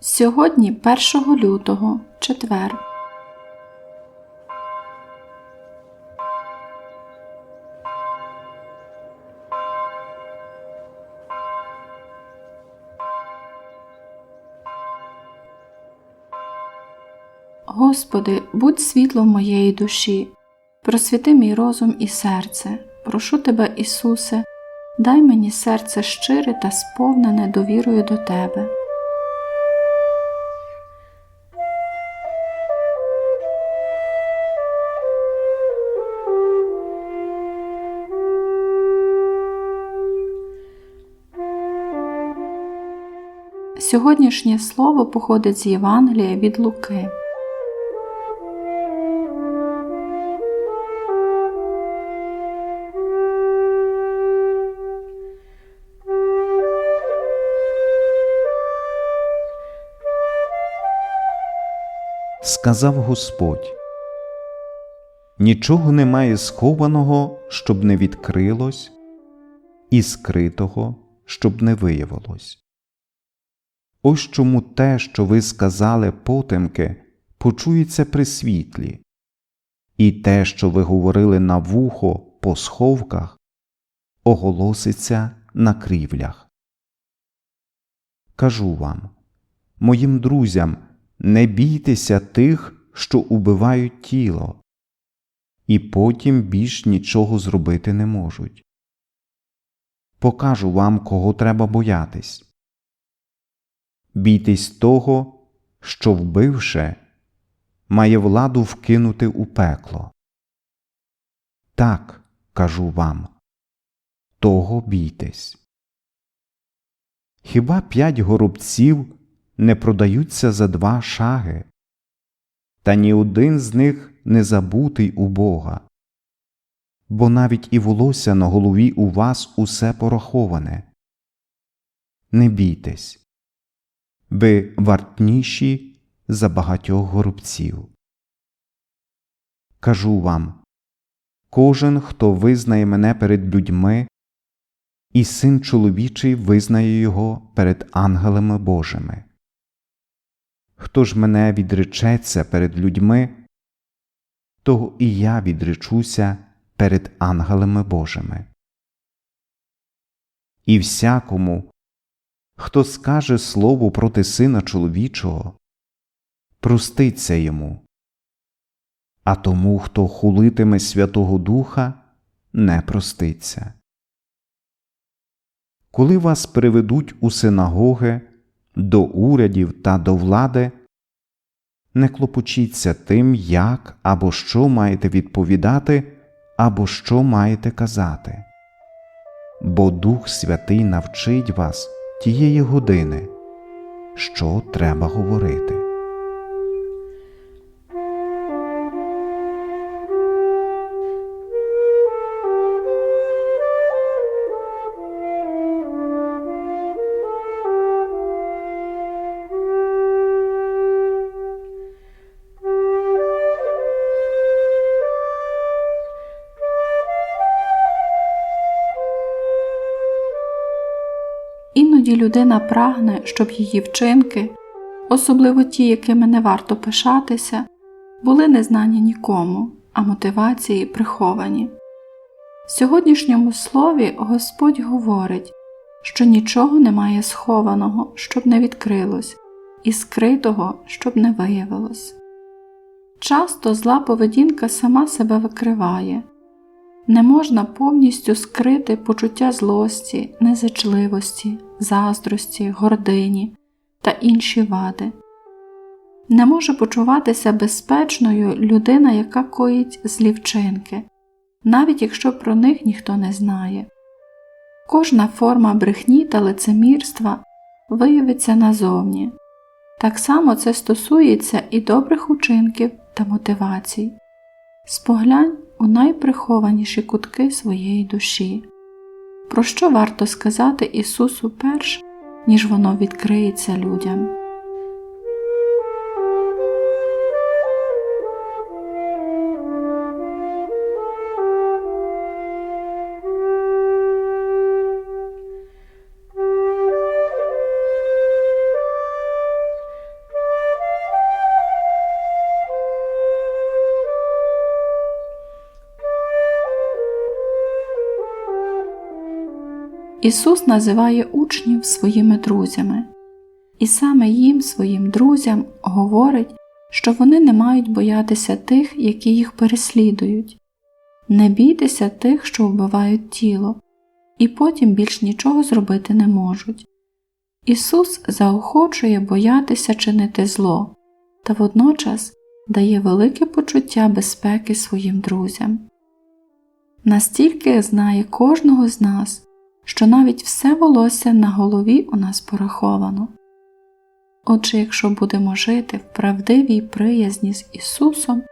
Сьогодні 1 лютого, четвер. Господи, будь світлом моєї душі, просвіти мій розум і серце. Прошу Тебе, Ісусе, дай мені серце щире та сповнене довірою до Тебе. Сьогоднішнє слово походить з Євангелія від Луки. сказав Господь. Нічого немає схованого, щоб не відкрилось, і скритого, щоб не виявилось. Ось чому те, що ви сказали потемки, почується при світлі, і те, що ви говорили на вухо по сховках, оголоситься на крівлях. Кажу вам, моїм друзям, не бійтеся тих, що убивають тіло, і потім більш нічого зробити не можуть. Покажу вам, кого треба боятись. Бійтесь того, що, вбивше, має владу вкинути у пекло. Так, кажу вам, того бійтесь. Хіба п'ять горобців не продаються за два шаги, та ні один з них не забутий у Бога, бо навіть і волосся на голові у вас усе пораховане. Не бійтесь, ви вартніші за багатьох горобців. Кажу вам кожен, хто визнає мене перед людьми, і син чоловічий визнає його перед ангелами Божими. Хто ж мене відречеться перед людьми, того і я відречуся перед ангелами Божими. І всякому, хто скаже слово проти сина чоловічого, проститься йому, а тому, хто хулитиме Святого Духа, не проститься. Коли вас приведуть у синагоги, до урядів та до влади, не клопочіться тим, як або що маєте відповідати, або що маєте казати. Бо Дух Святий навчить вас тієї години, що треба говорити. Іноді людина прагне, щоб її вчинки, особливо ті, якими не варто пишатися, були незнані нікому, а мотивації приховані. В сьогоднішньому слові Господь говорить, що нічого немає схованого, щоб не відкрилось, і скритого, щоб не виявилось. Часто зла поведінка сама себе викриває. Не можна повністю скрити почуття злості, незачливості, заздрості, гордині та інші вади. Не може почуватися безпечною людина, яка коїть злі вчинки, навіть якщо про них ніхто не знає. Кожна форма брехні та лицемірства виявиться назовні. Так само це стосується і добрих учинків та мотивацій. Споглянь у найприхованіші кутки своєї душі. Про що варто сказати Ісусу перш, ніж воно відкриється людям? Ісус називає учнів своїми друзями, і саме їм, своїм друзям, говорить, що вони не мають боятися тих, які їх переслідують, не бійтеся тих, що вбивають тіло, і потім більш нічого зробити не можуть. Ісус заохочує боятися чинити зло та водночас дає велике почуття безпеки своїм друзям. Настільки знає кожного з нас, що навіть все волосся на голові у нас пораховано. Отже, якщо будемо жити в правдивій приязні з Ісусом,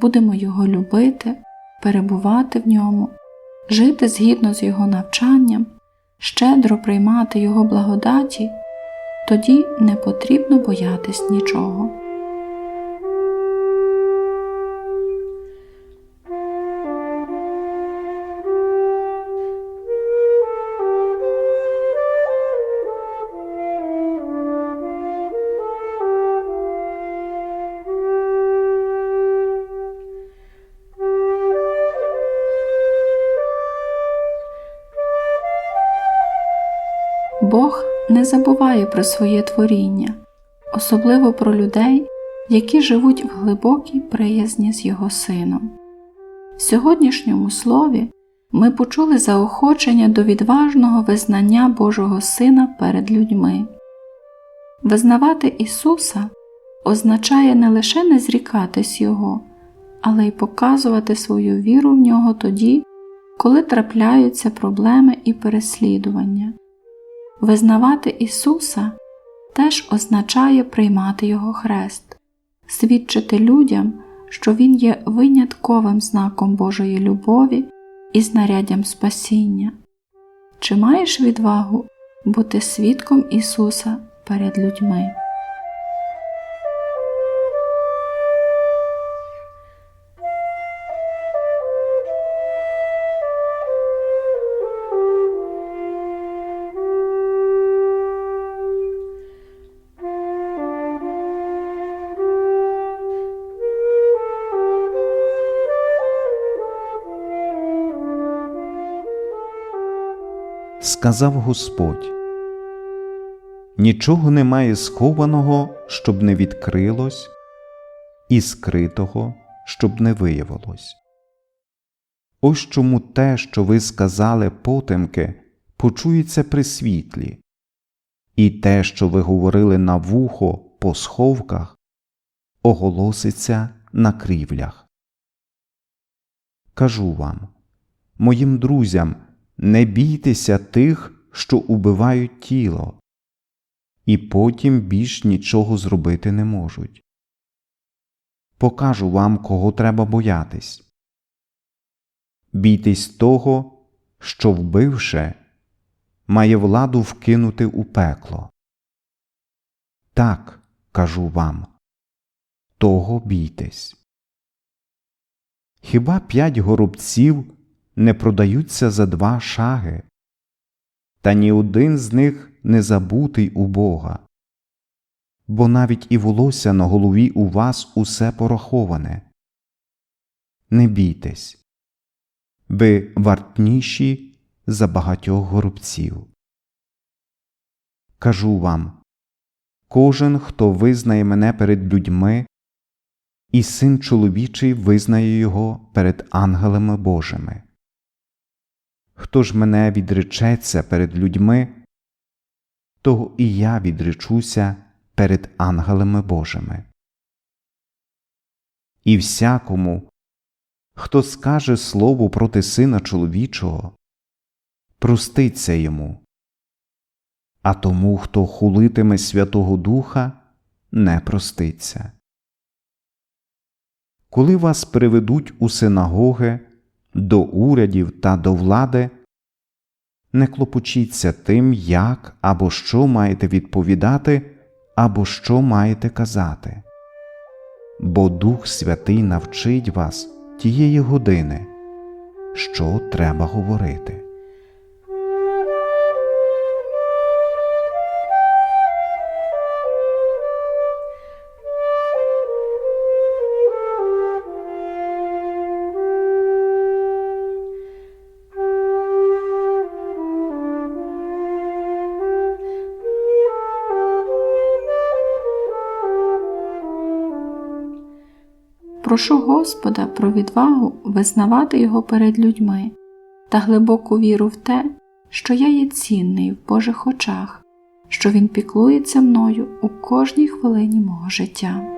будемо Його любити, перебувати в ньому, жити згідно з Його навчанням, щедро приймати Його благодаті, тоді не потрібно боятись нічого. Забуває про своє творіння, особливо про людей, які живуть в глибокій приязні з Його Сином. В сьогоднішньому слові ми почули заохочення до відважного визнання Божого Сина перед людьми. Визнавати Ісуса означає не лише не зрікатись Його, але й показувати свою віру в нього тоді, коли трапляються проблеми і переслідування. Визнавати Ісуса теж означає приймати Його хрест, свідчити людям, що Він є винятковим знаком Божої любові і знаряддям спасіння. Чи маєш відвагу бути свідком Ісуса перед людьми? Сказав Господь. Нічого немає схованого, щоб не відкрилось, і скритого, щоб не виявилось. Ось чому те, що ви сказали потемки, почується при світлі, і те, що ви говорили на вухо по сховках, оголоситься на крівлях. Кажу вам, моїм друзям, не бійтеся тих, що убивають тіло, і потім більш нічого зробити не можуть. Покажу вам, кого треба боятись. Бійтесь того, що, вбивши, має владу вкинути у пекло. Так, кажу вам, того бійтесь. Хіба п'ять горобців не продаються за два шаги, та ні один з них не забутий у Бога, бо навіть і волосся на голові у вас усе пораховане. Не бійтесь, ви вартніші за багатьох горобців. Кажу вам кожен, хто визнає мене перед людьми, і син чоловічий визнає його перед ангелами Божими. Хто ж мене відречеться перед людьми, того і я відречуся перед ангелами Божими. І всякому, хто скаже слово проти сина чоловічого, проститься йому, а тому, хто хулитиме Святого Духа, не проститься. Коли вас приведуть у синагоги, до урядів та до влади, не клопочіться тим, як або що маєте відповідати, або що маєте казати, бо Дух Святий навчить вас тієї години, що треба говорити. Прошу Господа про відвагу визнавати Його перед людьми та глибоку віру в те, що я є цінний в Божих очах, що Він піклується мною у кожній хвилині мого життя.